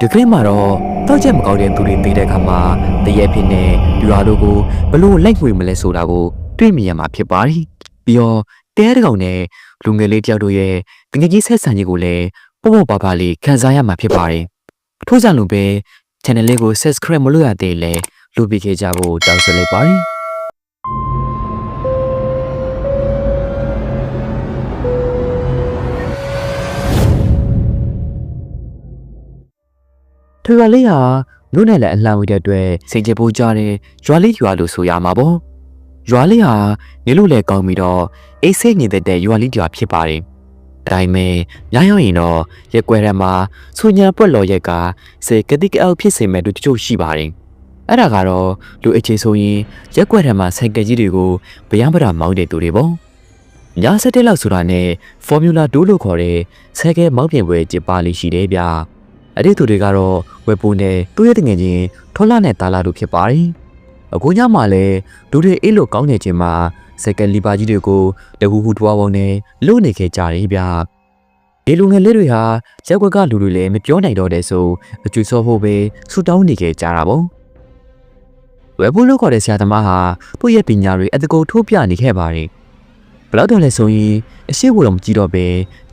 ဒီကနေ့မှာတော့တောက်ချက်မကောက်တဲ့သူတွေသိတဲ့အခါမှာတရေဖြစ်နေပြွာတို့ကိုဘလို့လိုက်ငွေမလဲဆိုတာကိုတွေ့မြင်ရမှာဖြစ်ပါတယ်ပြီးတော့တဲတကောင်နဲ့လူငယ်လေးတယောက်တို့ရဲ့တငယ်ကြီးဆက်ဆံရေးကိုလည်းပေါ့ပေါ့ပါပါလေးခန်းစားရမှာဖြစ်ပါတယ်ထို့ကြောင့်လို့ပဲ channel လေးကို subscribe မလုပ်ရသေးလဲလုပ်ပေးခဲ့ကြဖို့တောင်းဆိုလိုက်ပါတယ် ထွေရွာလေးဟာမြို့နယ်လည်းအလှမ်းဝေးတဲ့အတွက်စိတ်ချပူကြတဲ့ရွာလေးရွာလို့ဆိုရမှာပေါ့ရွာလေးဟာနေလို့လည်းကောင်းပြီးတော့အိတ်ဆိတ်နေတဲ့ရွာလေးရွာဖြစ်ပါတယ်ဒါပေမဲ့ညရောက်ရင်တော့ရက်ွယ်ရမှာဆူညာပွက်လော်ရက်ကစေကတိကအောက်ဖြစ်စေမဲ့သူတချို့ရှိပါတယ်အဲ့ဒါကတော့လူအခြေဆိုရင်ရက်ွက်ရမှာဆိုင်ကယ်ကြီးတွေကိုဗျမ်းပရာမောင်းတဲ့သူတွေပေါ့ညစတဲ့လောက်ဆိုတာနဲ့ Formula 2လို့ခေါ်တဲ့ဆိုင်ကယ်မောင်းပြင်ပွဲကျင်းပလေးရှိတယ်ဗျာ အဲ့ဒီသူတွေကတော့ဝက်ပူနဲ့သူ့ရဲ့တငယ်ချင်းထောလာနဲ့တာလာတို့ဖြစ်ပါတယ်။အခုညမှာလည်းလူတွေအေးလို့ကောင်းနေခြင်းမှာစက်ကလီပါကြီးတွေကိုတဟူဟူတွားပုံနဲ့လုံနေခဲ့ကြတယ်ဗျ။ဒီလူငယ်လေးတွေဟာရက်ွက်ကလူတွေလည်းမပြောနိုင်တော့တဲ့ဆိုအကျွေးစောဖို့ပဲဆူတောင်းနေခဲ့ကြတာပေါ့။ဝက်ပူလို့ခေါ်တဲ့ဆရာသမားဟာသူ့ရဲ့ပညာတွေအတကူထိုးပြနေခဲ့ပါတယ်။ဘလောက်တော့လဲဆိုရင်အရှိကိုတော့မကြည့်တော့ပဲ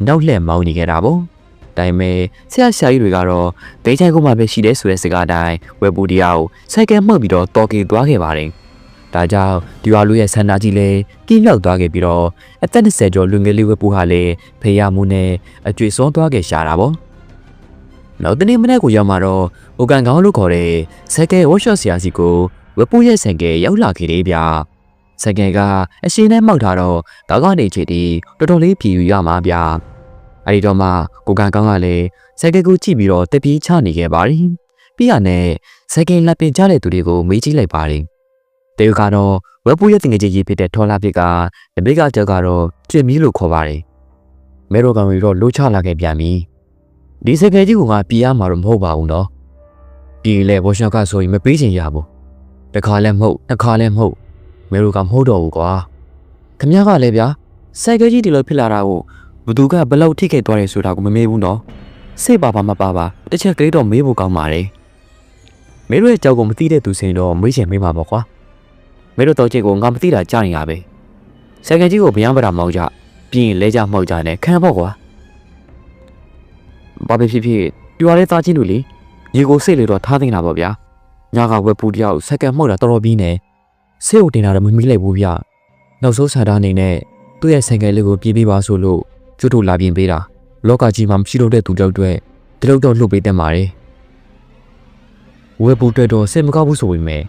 နောက်လှည့်မောင်းနေခဲ့တာပေါ့။ ဒါပေမဲ့ဆရာဆရာကြီးတွေကတော့ဒိတ်ချိုင်ကုန်းမှာပဲရှိတယ်ဆိုတဲ့စကားအတိုင်းဝက်ပူဒီယာကိုစိုက်ကဲမှတ်ပြီးတော့တော်ကေသွားခဲ့ပါတယ်။ဒါကြောင့်ဒီဝါလူရဲ့ဆန္ဒကြီးလည်းကင်းလောက်သွားခဲ့ပြီးတော့အသက်20ကျော်လူငယ်လေးဝက်ပူဟာလည်းဖေးရမှုနဲ့အကျွေစောသွားခဲ့ရှာတာပေါ့။နောက်တနေ့မနေ့ကိုရောက်မှာတော့အိုကန်ကောင်းလို့ခေါ်တဲ့စိုက်ကဲဝက်ရှော့ဆရာစီကိုဝက်ပူရဲ့ဆိုင်ကဲရောက်လာခဲ့တယ်ဗျာ။ဆိုင်ကဲကအရှင်နဲ့မှောက်ထားတော့ကောက်ကနေချေတီတော်တော်လေးဖြီယူရမှာဗျာ။ အဲဒီတော့မှကိုကန်ကောင်းကလည်းစက်ကကူကြည့်ပြီးတော့တပီးချနေခဲ့ပါတယ်။ပြီးရနဲ့စက်ကလက်ပင်ချတဲ့သူတွေကိုမေးကြည့်လိုက်ပါတယ်။တေကတော့ဝက်ပူရဲ့တင်ငယ်ကြီးကြီးဖြစ်တဲ့ထော်လာပစ်ကတပိကကြောက်ကတော့ကျွတ်မီလို့ခေါ်ပါတယ်။မဲရိုကောင်ကြီးတော့လှုပ်ချလာခဲ့ပြန်ပြီ။ဒီစက်ကကြီးကငါပြေးရမှာတော့မဟုတ်ပါဘူးနော်။ဒီလေဘောရှော့ကဆိုရင်မပေးချင်ရဘူး။တစ်ခါလည်းမဟုတ်တစ်ခါလည်းမဟုတ်မဲရိုကမဟုတ်တော့ဘူးကွာ။ခမရကလည်းဗျာစက်ကကြီးဒီလိုဖြစ်လာတာကို ဘသူကဘလောက်ထိခိုက်သွားတယ်ဆိုတာကိုမမေးဘူးနော်စိတ်ပါပါမပါပါတစ်ချက်ကလေးတော့မေးဖို့ကောင်းပါတယ်မေတို့ရဲ့ကြောက်ကိုမသိတဲ့သူစင်တော့မေးချင်မေးမှာပေါ့ကွာမေတို့တော့ချက်ကိုငါမသိတာကြားနေရပဲစကန်ကြီးကိုဗျမ်းပရာမောက်ကြပြီးရင်လဲကြမောက်ကြနဲ့ခံပေါ့ကွာဘာပဲဖြစ်ဖြစ်ပြွားတဲ့သားချင်းတို့လေရေကိုစိတ်လေတော့ထားသိနေတာပေါ့ဗျာညကဝက်ပူတယောက်စကန်မှုတ်တာတော်တော်ပြီးနေစိတ်ကိုတင်တာတော့မမီးလိုက်ဘူးဗျနောက်ဆုံးဆန္ဒအနေနဲ့သူ့ရဲ့ဆိုင်ကယ်လေးကိုပြေးပေးပါဆိုလို့ ကျွတ်တို့လာပြင်ပေးတာလောကကြီးမှာမရှိတော့တဲ့သူတယောက်တွေဒီလောက်တော့လှုပ်ပေးတတ်ပါတယ်ဝယ်ပူတက်တော့စိတ်မကောက်ဘူးဆိုပေမဲ့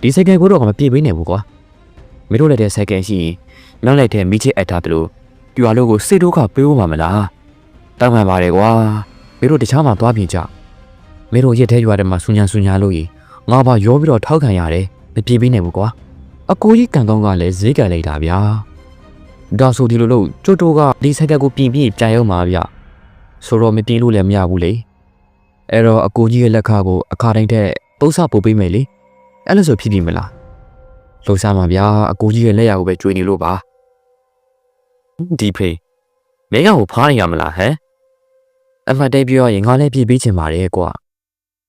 ဒီစက္ကန့်ကိုတော့မပြေးပေးနိုင်ဘူးကွာမင်းတို့လည်းတဲ့စက္ကန့်ရှိရင်နောက်လိုက်တဲ့မိချစ်အပ်ထားတယ်လို့ပြွာလို့ကိုစိတ်ဒုက္ခပေးဖို့မှာမလားတောင်းပန်ပါတယ်ကွာမင်းတို့တခြားမှာသွားပြင်ကြမင်းတို့ရက်ထဲရွာထဲမှာဆူညာဆူညာလို့ရင်ငါဘာရောပြီးတော့ထောက်ခံရတယ်မပြေးပေးနိုင်ဘူးကွာအကိုကြီးကန်ကောင်းကလည်းဈေးကန်လိုက်တာဗျာ ဒါဆိုဒီလိုလို့ကျိုးတိုးကဒီစက်ကက်ကိုပြင်ပြီးပြန်ရောက်မှာဗျဆိုတော့မပြင်လို့လည်းမရဘူးလေအဲ့တော့အကိုကြီးရဲ့လက်ခါကိုအခါတိုင်းထက်ပု္ပ္ပပို့ပေးမယ်လေအဲ့လိုဆိုဖြစ်ပြီမလားလှူစားမှာဗျာအကိုကြီးရဲ့လက်ရကိုပဲကျွေးနေလို့ပါဒီဖေးမင်းကဟိုဖားနေရမလားဟမ်အမှတ်တည်းပြောရင်ငါလည်းပြည့်ပေးချင်ပါတယ်ကွာ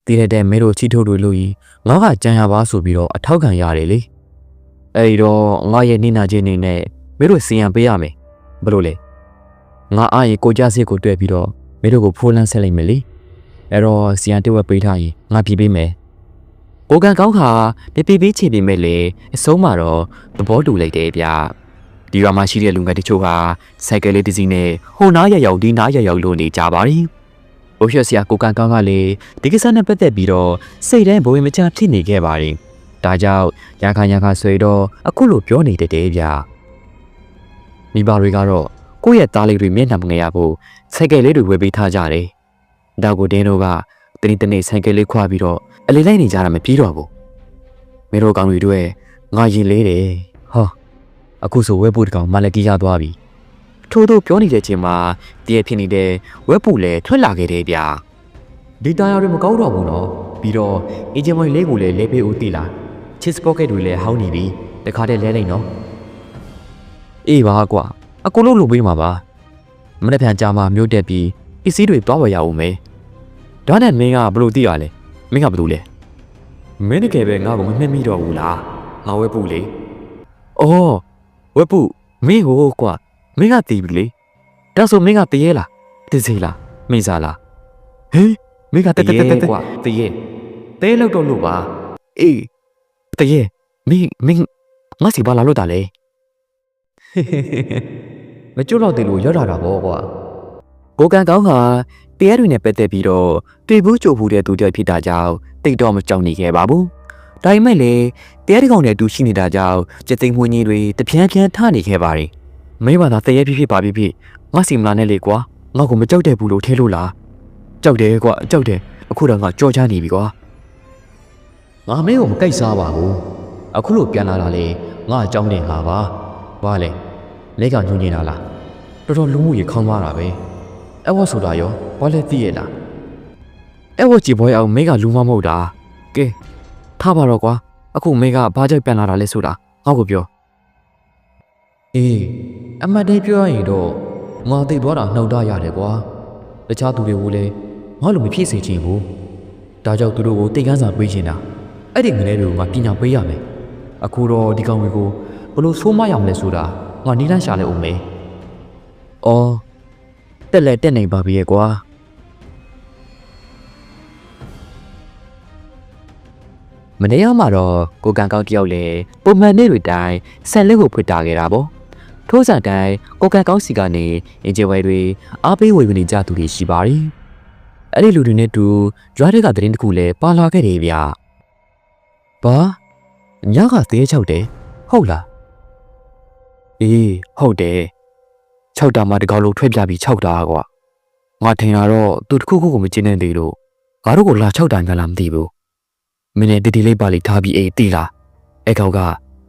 တည်တဲ့တဲ့မဲတို့ချီထုတ်တွေလို့ကြီးငါကကြံရပါဆိုပြီးတော့အထောက်ခံရတယ်လေအဲ့ဒီတော့ငါရဲ့နေနာချင်းနေနဲ့ မင်းတို့စီယံပေးရမယ်ဘယ်လိုလဲငါအားရင်ကိုကြစစ်ကိုတွေ့ပြီးတော့မင်းတို့ကိုဖိုးလန်းဆက်လိုက်မယ်လေအဲ့တော့စီယံတစ်ဝက်ပေးထားရင်ငါပြေးပေးမယ်ကိုကန်ကောင်းခါပြပြေးပေးချင်ပေမဲ့လေအဆုံးမှာတော့သဘောတူလိုက်တယ်ဗျဒီရွာမှာရှိတဲ့လူငယ်တချို့ဟာစိုက်ကယ်လေးတစ်စီးနဲ့ဟိုနားရရောက်ဒီနားရရောက်လို့နေကြပါပြီဘိုးရွှေဆရာကိုကန်ကောင်းကလည်းဒီကိစ္စနဲ့ပတ်သက်ပြီးတော့စိတ်ထဲဘဝင်မချဖြစ်နေခဲ့ပါတယ်ဒါကြောင့်ရခါရခါဆွေတော့အခုလိုပြောနေတတ်တယ်ဗျ မိဘတွေကတော့ကိုယ့်ရဲ့သားလေးတွေမျက်နှာမငယ်ရဖို့ဆိုင်ကယ်လေးတွေဝယ်ပေးထားကြတယ်။ဒါကိုတင်းတို့ကတနေ့တနေ့ဆိုင်ကယ်လေးခွာပြီးတော့အလေးလိုက်နေကြတာမပြီးတော့ဘူး။မင်းတို့ကောင်တွေတို့ငါရင်လေးတယ်။ဟောအခုဆိုဝက်ပူတကောင်မလက်ကီရသွားပြီ။ထို့သောပြောနေတဲ့ချိန်မှာတည့်ရဖြစ်နေတဲ့ဝက်ပူလည်းထွက်လာခဲ့တယ်ဗျာ။ဒီတာယာတွေမကောင်းတော့ဘူးနော်။ပြီးတော့အင်ဂျင်မွန်လေးကိုလည်းလဲပေးဦးတိလား။ချစ်စပေါ့ကက်တွေလည်းဟောင်းနေပြီ။တခါတည်းလဲလိုက်နော်။ အေးပါကွာအကုန်လုံးလုပ်ပေးမှာပါမနေ့ပြန်ကြာမှမြို့တက်ပြီးပစ္စည်းတွေတွားဝယ်ရအောင်မယ်ဒါနဲ့မင်းကဘလို့သိရလဲမင်းကဘာလို့လဲမင်းတကယ်ပဲငါ့ကိုမနှက်မိတော့ဘူးလားငါဝဲပူလေအော်ဝဲပူမင်းဟိုကွာမင်းကတီးပြီလေဒါဆိုမင်းကတရေလားတစေလားမိစားလားဟေးမင်းကတတတတကွာတရေတဲလောက်တော့လို့ပါအေးတရေမင်းမင်းငါစီပါလာလို့တာလေ မကျွတ်တော့တယ်လို့ရောက်လာတာပေါ့ကွာကိုကန်ကောင်းကတရားတွေနဲ့ပတ်သက်ပြီးတော့တွေ့ဘူးကြိုဘူးတဲ့သူတစ်ယောက်ဖြစ်တာကြောင့်တိတ်တော့မကြောက်နေခဲ့ပါဘူး။ဒါပေမဲ့လည်းတရားဒီကောင်နဲ့တူရှိနေတာကြောင့်စက်သိမ်းမွေးကြီးတွေတပြန်းပြန်းထနေခဲ့ပါတယ်။မင်းဘာသာတရေဖြစ်ဖြစ်ပါဖြစ်ဖြစ်ငါစီမလာနဲ့လေကွာငါ့ကိုမကြောက်တဲ့ဘူးလို့ထဲလို့လား။ကြောက်တယ်ကွာကြောက်တယ်အခုတော့ငါကြော်ချနေပြီကွာ။ငါမင်းကိုမကြိုက်စားပါဘူး။အခုလို့ပြန်လာတာလေငါအကြောင်းတင်ဟာပါ။ဘာလဲ လက်ကညှို့နေတာလား။တော်တော်လူမှုရေခေါင်းသွားတာပဲ။အဲ့ဝတ်ဆိုတာရောဘာလဲသိရလားအဲ့ဝတ်ကြည့်ပွဲအောင်မိကလူမမဟုတ်တာကဲထားပါတော့ကွာအခုမိကဘာကြောက်ပြန်လာတာလဲဆိုတာငါ့ကိုပြောအေးအမတ်တေးပြောရရင်တော့ငါသိသွားတာနှောက်တရတယ်ကွာတခြားသူတွေကိုလည်းငါလိုမဖြစ်စေချင်ဘူးဒါကြောင့်သူတို့ကိုတိတ်ကန်းစာပေးချင်တာအဲ့ဒီငလဲတွေကိုငါပညာပေးရမယ်အခုတော့ဒီကောင်တွေကိုဘလို့ဆိုးမရအောင်လဲဆိုတာ ငါနီးလန်းရှာလဲဦးမယ်အော်တက်လဲတက်နိုင်ပါပြီရဲ့ကွာမနေ့ကမှတော့ကိုကန်ကောင်းတယောက်လေပုံမှန်နေ့တွေတိုင်းဆန်လက်ကိုဖွင့်တာခဲ့တာပေါ့ထိုးစံတိုင်းကိုကန်ကောင်းစီကနေအင်ဂျီဝဲတွေအားပေးဝေဝင်နေကြသူတွေရှိပါတယ်အဲ့ဒီလူတွေနဲ့တူဂျွားတွေကသတင်းတစ်ခုလဲပါလာခဲ့တယ်ဗျဘာညကသေးချောက်တယ်ဟုတ်လား အေးဟုတ်တယ်၆တာမှတကောက်လုံးထွက်ပြပြီး၆တာကွာငါထင်တာတော့သူတစ်ခုခုကိုမကျင်းနေသေးလို့ငါတို့ကိုလာ၆တာညာလားမသိဘူးမင်းနဲ့တီတီလေးပါလိထားပြီးအေးတီလားအဲ့ကောက်က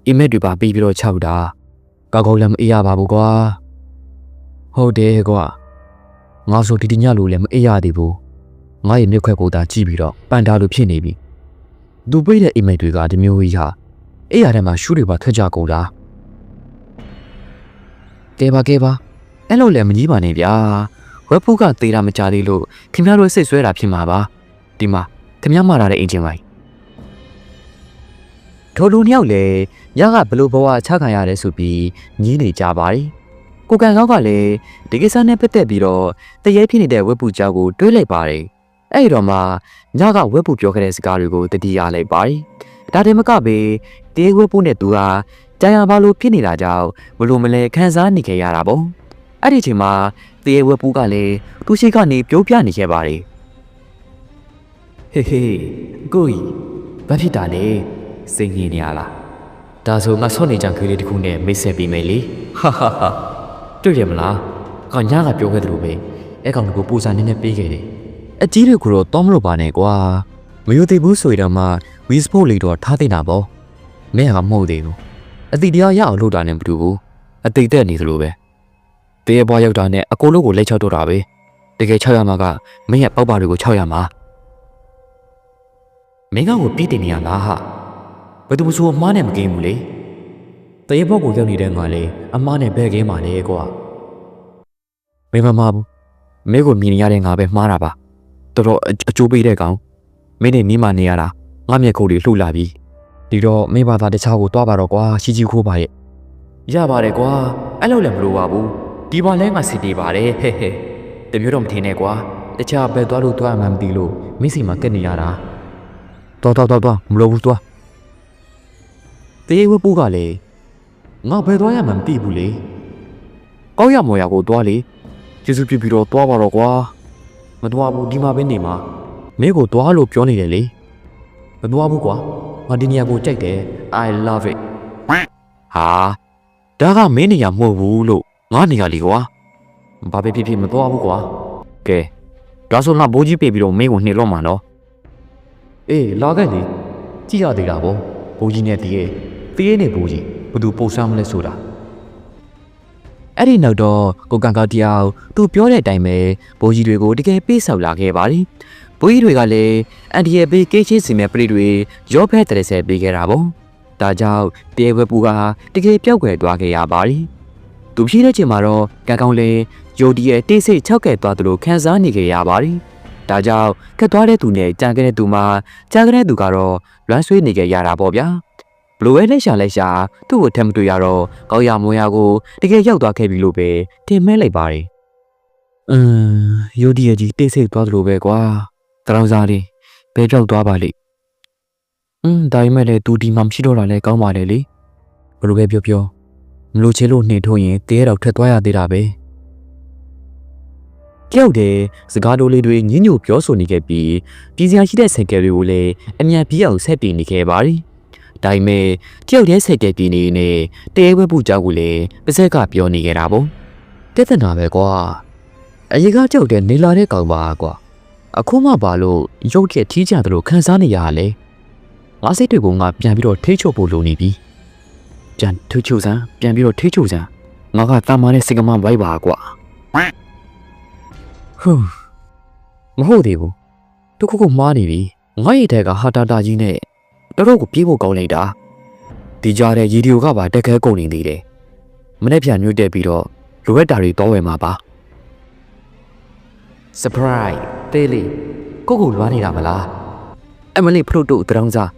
အိမ်မက်တွေပါပြီးပြီးတော့၆တာကောက်ကောက်လည်းမအေးရပါဘူးကွာဟုတ်တယ်ကွာငါဆိုဒီဒီညလိုလည်းမအေးရသေးဘူးငါရဲ့မြက်ခွက်ကိုသာကြည့်ပြီးတော့ပန်တာလိုဖြစ်နေပြီသူပိတ်တဲ့အိမ်မက်တွေကဒီမျိုးကြီးဟာအေးရတဲ့မှာရှူးတွေပါထွက်ကြကုန်လား ကဲပါကဲပါအဲ့လိုလည်းမကြီးပါနဲ့ဗျာဝက်ဖူးကသေးတာမကြသေးလို့ခင်ဗျားတို့စိတ်ဆွဲတာဖြစ်မှာပါဒီမှာခင်ဗျားမှားတာတဲ့အင်ဂျင်ပိုင်းထိုလူနှစ်ယောက်လည်းညကဘလို့ဘဝချခံရတယ်ဆိုပြီးညင်းနေကြပါတယ်ကိုကန်ကောက်ကလည်းဒီကိစ္စနဲ့ပတ်သက်ပြီးတော့တရေဖြစ်နေတဲ့ဝက်ပူကြောက်ကိုတွေးလိုက်ပါတယ်အဲ့ဒီတော့မှညကဝက်ပူပြောခဲ့တဲ့စကားတွေကိုတတိယလိုက်ပါတယ်ဒါတည်းမကပဲတေးဝက်ပူနဲ့သူဟာ ကြာရပါလို့ဖြစ်နေတာကြောင့်ဘလို့မလဲခံစားနေခဲ့ရတာပေါ့အဲ့ဒီအချိန်မှာတရေဝက်ပူးကလည်းသူရှိကနေပြိုးပြနေခဲ့ပါတယ်ဟေးဟေးကိုကြီးဘာဖြစ်တာလဲစိတ်ငြိမ်နေရလားဒါဆိုငါဆော့နေကြကလေးတစ်ခုနဲ့မိတ်ဆက်ပြီးမယ်လေဟာဟာဟာတွေ့ရမလားကညကပြောခဲ့သလိုပဲအဲ့ကောင်ကိုပူစာနည်းနည်းပေးခဲ့တယ်အကြီးတွေကိုတော့တောမလို့ပါနဲ့ကွာမယိုသေးဘူးဆိုရင်တော့မှဝီစပို့လေးတော့ထားသိတာပေါ့မင်းကမဟုတ်သေးဘူး အတိတရားရအောင်လုပ်တာနဲ့မတူဘူးအတိတ်တက်နေသလိုပဲတရေဘွားရောက်တာနဲ့အကိုလုံးကိုလက်ချောက်တော့တာပဲတကယ်ချောက်ရမှာကမင်းရဲ့ပေါက်ပါတွေကိုချောက်ရမှာမင်းကကိုပြည့်တင်နေရလားဟာဘယ်သူမှဆိုအမားနဲ့မကင်းဘူးလေတရေဘွားကိုရောက်နေတဲ့ငါလေအမားနဲ့ဘယ်ကင်းမှာလဲကွာမင်းမမဘူးမင်းကိုမြင်နေရတဲ့ငါပဲမှားတာပါတော်တော်အအကျိုးပေးတဲ့ကောင်မင်းနဲ့နီးမှနေရတာငါမျက်ခုတ်တွေလှုပ်လာပြီ ဒီတော့မင်းဘာသာတခြားကိုတွားပါတော့ကွာရှိကြီးခိုးပါရဲ့ရပါတယ်ကွာအဲ့လိုလည်းမလိုပါဘူးဒီဘာလဲငါစီတီပါတယ်ဟဲ့ဟဲ့တမျိုးတော့မထင်နဲ့ကွာတခြားဘယ်သွားလို့သွားမှမသိလို့မင်းစီမှာကက်နေရတာတော်တော်တော်တော်မလိုဘူးသွားတေးဝပူကလည်းငါဘယ်သွားရမှမသိဘူးလေကောက်ရမော်ရကိုသွားလေကျေးဇူးပြုပြီးတော့သွားပါတော့ကွာမသွားဘူးဒီမှာပဲနေမှာမင်းကိုသွားလို့ပြောနေတယ်လေမသွားဘူးကွာ ငါဒီနေရာကိုကြိုက်တယ် I love it ဟာဒါကမင်းနေရာမဟုတ်ဘူးလို့ငါနေရလီကွာဘာပဲဖြစ်ဖြစ်မသွားဘူးကွာကဲဒါဆိုငါဘိုးကြီးပြေးပြီးတော့မင်းကိုနှိမ့်တော့မှာနော်အေးလာခဲ့လေကြည့်ရသေးတာဗောဘိုးကြီးနဲ့တည်ရဲ့တည်ရဲ့နဲ့ဘိုးကြီးဘယ်သူပို့ဆမ်းမလဲဆိုတာအဲ့ဒီနောက်တော့ကိုကန်ကောက်တယောက်သူပြောတဲ့အတိုင်းပဲဘိုးကြီးတွေကိုတကယ်ပေးဆောက်လာခဲ့ပါတယ် ဘိုးကြီးတွေကလည်းအန်ဒီရဲ့ဘေးကိချင်းစီမဲ့ပရိတွေရောဖဲတဲ့ဆဲပေးခဲ့တာဗောဒါကြောင့်တေဝဲပူကတကယ်ပြောက်ွယ်သွားခဲ့ရပါတယ်သူဖြေးတဲ့ချိန်မှာတော့ကံကောင်းလဲယိုဒီရဲ့တိတ်ဆိတ်၆ကဲ့သွားသလိုခံစားနေကြရပါတယ်ဒါကြောင့်ခက်သွားတဲ့သူနဲ့ကြံခဲ့တဲ့သူမှာကြံခဲ့တဲ့သူကတော့လွမ်းဆွေးနေကြရတာပေါ့ဗျာဘလိုပဲလက်ရှာလက်ရှာသူ့ကိုထက်မတွေ့ရတော့ကောက်ရမွန်ရကိုတကယ်ရောက်သွားခဲ့ပြီလို့ပဲထင်မဲလိုက်ပါတယ်အင်းယူဒီယကြီးတိတ်ဆိတ်သွားသလိုပဲကွာ တရောင်စားလေးဘဲကြောက်သွားပါလိမ့်อืมဒါပေမဲ့လေသူဒီမှာမရှိတော့တာလဲကောင်းပါလေလေဘလိုပဲပြောပြောမလို့ချေလို့နှင်ထုတ်ရင်တဲရတော့ထွက်သွားရသေးတာပဲကြောက်တယ်စကားတိုးလေးတွေညညို့ပြောဆိုနေခဲ့ပြီးပြည်စရာရှိတဲ့ဆက်ကယ်တွေကိုလည်းအမြန်ပြေးအောင်ဆက်ပြေးနေခဲ့ပါတယ်ဒါပေမဲ့ကြောက်တဲ့ဆက်ကယ်ပြေးနေနေတဲဝဲပူကြောက်ကိုလည်းပါဇက်ကပြောနေခဲ့တာပေါ့တက်တဲ့နာပဲကွာအရင်ကကြောက်တဲ့နေလာတဲ့ကောင်ပါကွာ အခုမှပါလို့ရုတ်ရက်ထီးကြတယ်လို့ခံစားနေရတာလေငါစိတ်တွေကငါပြန်ပြီးတော့ထိချုပ်ဖို့လိုနေပြီပြန်ထိချုပ်စမ်းပြန်ပြီးတော့ထိချုပ်စမ်းငါကတာမာနဲ့စိတ်ကမဝိုက်ပါကွာဟူးမဟုတ်သေးဘူးတခုခုမှားနေပြီငါ့ရဲ့တဲကဟာတာတာကြီးနဲ့တတော့ကိုပြေးဖို့ကောင်းလိုက်တာဒီကြားတဲ့ရေဒီယိုကပါတက်ခဲကုန်နေသေးတယ်မနေ့ပြန်ညွှတ်တက်ပြီးတော့လိုအပ်တာတွေတော့ဝယ်မှာပါ surprise တေးလေးကိုကိုလွားနေတာမလားအမလေးဖရုတ်တို့တရောင်းစား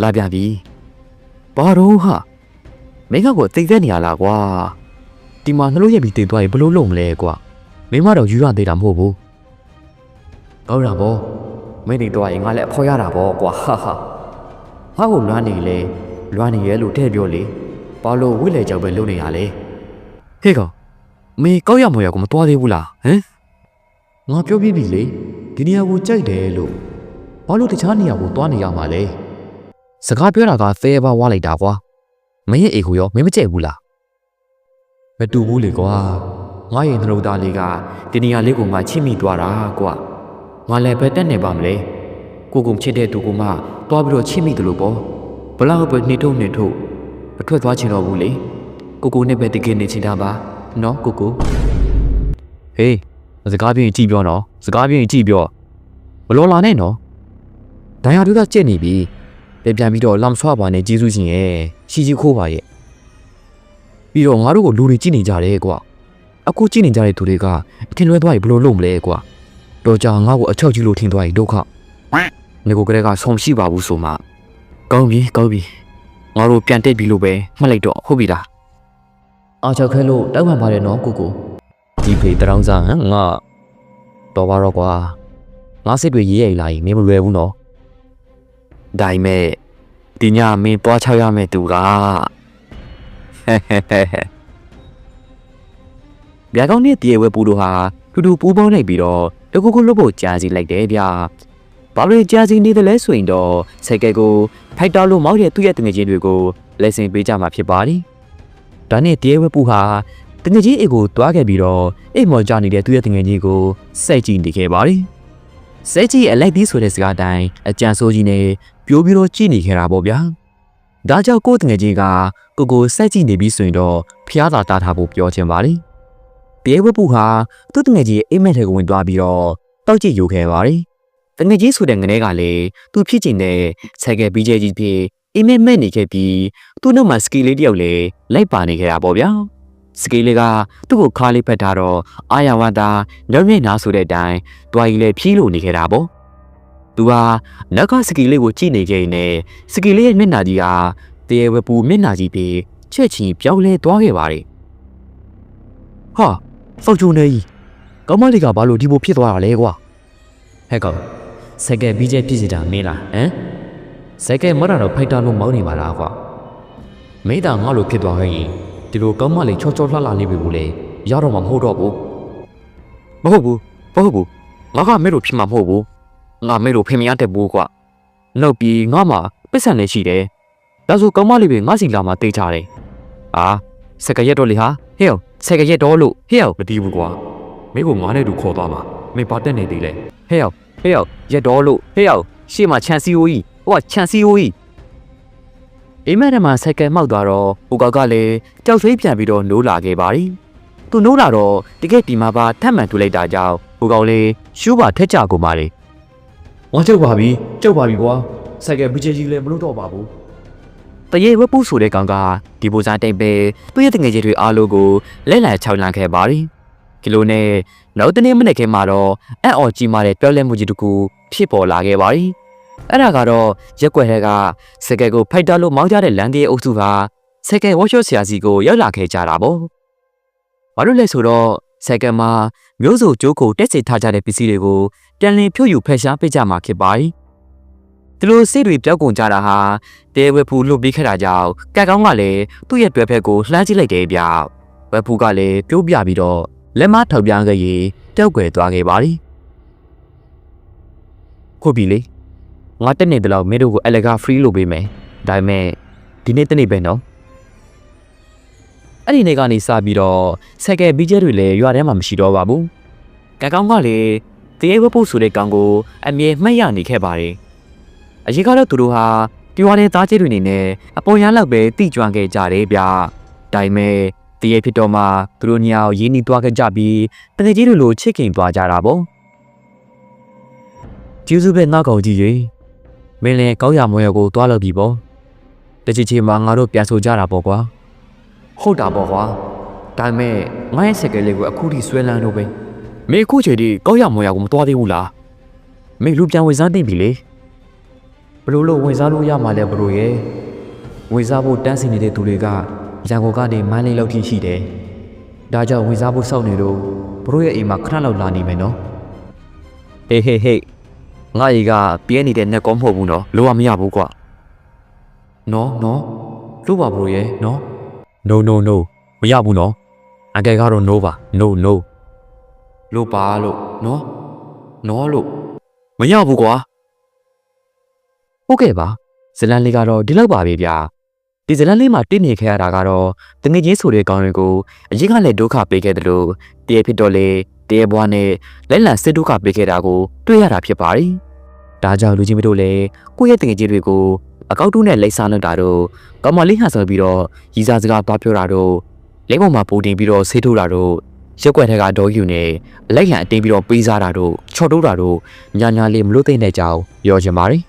လာပြန်ပြီဘာတော့ဟာမင်းကကိုတိတ်တဲ့နေရလားကွာဒီမှာနှလို့ရက်ပြီးတင်သွားရင်ဘလို့လုံးမလဲကွာမင်းမတော့ယူရသေးတာမဟုတ်ဘူးကောင်းတာဗောမင်းနေတော့ရင်ငါလည်းအဖော်ရတာဗောကွာဟာဟာဟာကိုလွားနေလေလွားနေရဲလို့တဲ့ပြောလေဘာလို့ဝိလေကြောက်ပဲလုံနေရလဲဟေးကောင်မင်းကောက်ရမွေရကိုမတော်သေးဘူးလားဟမ် ငါပြောပြပြီလေဒီနေရာကိုကြိုက်တယ်လို့ဘာလို့တခြားနေရာကိုသွားနေရမှာလဲစကားပြောတာကသဲပါဝါလိုက်တာကွာမင်းရဲ့အိမ်ကိုရောမင်းမကြိုက်ဘူးလားမတူဘူးလေကွာငါရဲ့နှလုံးသားလေးကဒီနေရာလေးကိုငါချစ်မိသွားတာကွာငါလည်းပဲတက်နေပါမလဲကိုကုံချစ်တဲ့သူကမှသွားပြီးတော့ချစ်မိတယ်လို့ပေါ့ဘလောက်ပဲနှိထုတ်နှိထုတ်အထွက်သွားချင်တော့ဘူးလေကိုကိုနဲ့ပဲတကယ်နေချင်တာပါနော်ကိုကိုဟေး စကားပြင်းကြည့်ပြောနော်စကားပြင်းကြည့်ပြောမလောလာနဲ့နော်ဒိုင်ယာတို့ကကြက်နေပြီပြန်ပြန်ပြီးတော့လမ်ဆွာပါနဲ့ကျေးဇူးရှင်ရဲ့ရှီကြီးခိုးပါရဲ့ပြီးတော့ငါတို့ကိုလူတွေကြည့်နေကြတယ်ကွာအခုကြည့်နေကြတဲ့သူတွေကအထင်လွဲသွားရင်ဘယ်လိုလုပ်မလဲကွာတော့ကြာငါ့ကိုအချောက်ကြီးလို့ထင်သွားရင်ဒုက္ခနေကိုကလေးကဆုံရှိပါဘူးဆိုမှကောင်းပြီကောင်းပြီငါတို့ပြန်တက်ပြီလို့ပဲမှတ်လိုက်တော့ဟုတ်ပြီလားအားချောက်ခဲလို့တောက်မှန်ပါတယ်နော်ကိုကို ဒီဖေတရောင်းစားဟမ်ငါတော်ပါတော့ကွာငါစစ်တွေရေးရိုက်လာရင်မင်းမလွယ်ဘူးနော်ဒါပေမဲ့ဒီညမင်းတွားချောက်ရမယ့်သူကဟဲဟဲဟဲဟဲဗျာကောင်းနဲ့ပြေဝဲပူတို့ဟာထူထူပူပေါင်းနေပြီးတော့တကူကူလွတ်ဖို့ကြားစီလိုက်တယ်ဗျာဘာလို့ကြားစီနေတယ်လဲဆိုရင်တော့စိုက်ကဲကိုဖိုက်တာလို့မောက်တဲ့သူ့ရဲ့တငယ်ချင်းတွေကိုလက်ဆင်ပေးကြမှာဖြစ်ပါတယ်ဒါနဲ့တေဝဲပူဟာ တငယ်ချင်းအိတ်ကိုတွားခဲ့ပြီးတော့အိတ်မော်ကြနေတဲ့သူ့ရဲ့တငယ်ချင်းကိုစိတ်ကြည့်နေခဲ့ပါတယ်။စိတ်ကြည့်အလိုက်ပြီးဆိုတဲ့စကားတိုင်းအကြံဆိုးကြီးနဲ့ပြိုးပြီးတော့ကြည့်နေခဲ့တာပေါ့ဗျာ။ဒါကြောင့်ကိုယ်တငယ်ချင်းကကိုကိုစိတ်ကြည့်နေပြီးဆိုရင်တော့ဖျားတာတားထားဖို့ပြောချင်ပါလိမ့်။ပြေဝပူဟာသူ့တငယ်ချင်းရဲ့အိမ်မက်ထဲကိုဝင်သွားပြီးတော့တောက်ကြည့်ယူခဲ့ပါတယ်။တငယ်ချင်းဆိုတဲ့ငနေကလည်းသူဖြစ်ချင်တဲ့ဆိုင်ကယ်ပြီးကျကြီးဖြစ်အိမ်မက်မဲ့နေခဲ့ပြီးသူ့နောက်မှာစကီလေးတယောက်လည်းလိုက်ပါနေခဲ့တာပေါ့ဗျာ။ စကေးလေးကသူ့ကိုခါလေးဖက်ထားတော့အာရဝတာညောင်မြင့်နာဆိုတဲ့အတိုင်းတွားကြီးလည်းဖြီးလို့နေခဲ့တာပေါ့သူဟာနက်ကစကေးလေးကိုကြည့်နေခဲ့နေစကေးလေးရဲ့မျက်နှာကြီးဟာတရေဝပူမျက်နှာကြီးပြီးချက်ချင်းပြောင်းလဲသွားခဲ့ပါတယ်ဟာစောက်ချုံနေကြီးကောင်းမလေးကဘာလို့ဒီလိုဖြစ်သွားတာလဲကွာဟဲ့ကောင်စကဲပြီးကျဖြစ်စီတာမင်းလားဟမ်စကဲမရတော့ဖိုက်တာလို့မောင်းနေပါလားကွာမိသားငါလိုဖြစ်သွားခဲ့ရင် ဒီလိုကောင်းမလေးချောချောလှလှနေပြီဘူးလေရတော့မှမဟုတ်တော့ဘူးမဟုတ်ဘူးမဟုတ်ဘူးငါကမဲလို့ဖြစ်မှာမဟုတ်ဘူးငါမဲလို့ဖင်မရတဲ့ဘူးကွာနောက်ပြီးငါမှပစ်ဆန်လည်းရှိတယ်ဒါဆိုကောင်းမလေးပဲငါစီလာမှတေးချတယ်အာစကရက်တော့လေဟာဟဲ့စကရက်တော့လို့ဟဲ့မတီးဘူးကွာမင်းကိုငါနဲ့တူခေါ်သွားမှာမင်းဘာတက်နေသေးလဲဟဲ့ဟဲ့ရက်တော့လို့ဟဲ့ရှေ့မှာချန်စီယိုကြီးဟိုကချန်စီယိုကြီး အိမ်မက်ထဲမှာစက်ကယ်မောက်သွားတော့ဟိုကောင်ကလည်းကြောက်ဆွေးပြန်ပြီးတော့နိုးလာခဲ့ပါ ರಿ သူနိုးလာတော့တကယ်ဒီမှာပါထပ်မှန်ထူလိုက်တာကြောင့်ဟိုကောင်လေးရှူးပါထက်ကြကုန်ပါလေငါကြောက်ပါပြီကြောက်ပါပြီကွာဆိုင်ကယ်ဘီဂျေကြီးလည်းမလို့တော့ပါဘူးတရေဝက်ပူဆိုတဲ့ကောင်ကဒီပူဇာတိတ်ပဲသူ့ရဲ့တငယ်ချင်းတွေအားလုံးကိုလက်လံချောင်းလန့်ခဲ့ပါ ರಿ ကီလိုနဲ့နောက်တနေ့မနေ့ကမှတော့အံ့အော်ကြီးမာတဲ့ပြောလဲမှုကြီးတစ်ခုဖြစ်ပေါ်လာခဲ့ပါပြီ အဲ့ဒါကတော့ရက်ွက်ထဲကစကယ်ကိုဖိုက်တာလို့မောင်းကြတဲ့လန်ဒီရဲ့အုပ်စုကစကယ်ဝေါ်ရှော့ဆရာစီကိုရောက်လာခဲ့ကြတာပေါ့ဘာလို့လဲဆိုတော့စကယ်မှာမျိုးစုံကြိုးကိုတက်စေထားကြတဲ့ပစ္စည်းတွေကိုပြန်လည်ဖြုတ်ယူဖယ်ရှားပေးကြမှာဖြစ်ပါတယ်ဒီလိုစိတ်တွေပြောက်ကုန်ကြတာဟာတဲဝက်ဖူလွတ်ပြီးခဲ့တာကြောင့်ကက်ကောင်းကလည်းသူ့ရဲ့တွဲဖက်ကိုလှမ်းကြည့်လိုက်တယ်ဗျဝက်ဖူကလည်းပြိုးပြပြီးတော့လက်မထောက်ပြခဲ့ရင်တောက်ွယ်သွားခဲ့ပါလိခုပြီလေ ငါတက်နေတယ်လို့မင်းတို့ကိုအလကာ free လုပ်ပေးမယ်ဒါပေမဲ့ဒီနေ့တနေ့ပဲနော်အဲ့ဒီနေ့ကနေစပြီးတော့ဆက်ကယ်ဘီကျဲတွေလည်းရွာထဲမှာမရှိတော့ပါဘူးကက်ကောင်းကလည်းတရေဝက်ဖို့ဆိုတဲ့ကောင်ကိုအမြဲမှတ်ရနေခဲ့ပါတယ်အရင်ကတော့သူတို့ဟာဒီဝါတဲ့သားချေတွေနေနဲ့အပေါ်ရန်လောက်ပဲတိကျွမ်းခဲ့ကြတယ်ဗျဒါပေမဲ့တရေဖြစ်တော့မှသူတို့ညောင်ရင်းနှီးသွားခဲ့ကြပြီးတကယ်ကြီးတွေလိုချစ်ခင်သွားကြတာပေါ့ကျေးဇူးပဲနောက်ကောင်ကြီးရေ မင်းလည်းကောင်းရမွေကိုသွားလို့ပြီပေါ့တချီချီမှာငါတို့ပြန်ဆိုကြတာပေါ့ကွာဟုတ်တာပေါ့ကွာဒါပေမဲ့ငါရဲ့စက်ကလေးကိုအခုထိဆွဲလန်းလို့ပဲမင်းအခုချိန်ထိကောင်းရမွေကိုမသွားသေးဘူးလားမင်းလူပြန်ဝင်စားသိပြီလေဘလို့လို့ဝင်စားလို့ရမှာလဲဘလို့ရဲ့ဝင်စားဖို့တန်းစီနေတဲ့သူတွေကရန်ကုန်ကနေမန်းလေးလောက်ထိရှိတယ်ဒါကြောင့်ဝင်စားဖို့စောင့်နေလို့ဘလို့ရဲ့အိမ်မှာခဏလောက်လာနေမယ်နော်ဟေးဟေးဟေး ငါကြီးကပြဲနေတဲ့နှက်ကောမဟုတ်ဘူးနော်လိုရမရဘူးကွာနော်နော်လို့ပါဘလို့ရဲ့နော် no no no မရဘူးနော်အကယ်ကတော့ no ပါ no no လို့ပါလို့နော်နော်လို့မရဘူးကွာဟုတ်ကဲ့ပါဇလန်လေးကတော့ဒီလောက်ပါပဲဗျာဒီဇလန်လေးမှာတင်းနေခဲ့ရတာကတော့တငယ်ချင်းဆိုတဲ့ကောင်းတွေကိုအရင်ကလည်းဒုက္ခပေးခဲ့တယ်လို့တရေဖြစ်တော့လေ တရေဘွားနဲ့လက်လံစစ်ဒုက္ခပေးခဲ့တာကိုတွေ့ရတာဖြစ်ပါတယ်ဒါကြောင့်လူချင်းမတို့လည်းကိုယ့်ရဲ့တငယ်ချင်းတွေကိုအကောက်တူးနဲ့လိမ့်စားလုပ်တာတို့ကောင်မလေးဟန်ဆိုပြီးတော့ရီစားစကားသွားပြောတာတို့လက်ပေါ်မှာပူတင်ပြီးတော့ဆေးထိုးတာတို့ရက်ွက်ထက်ကဒေါ်ယူနဲ့အလိုက်လံအတင်းပြီးတော့ပေးစားတာတို့ချော်တိုးတာတို့ညာညာလေးမလို့သိတဲ့ကြောင်ပြောချင်ပါတယ်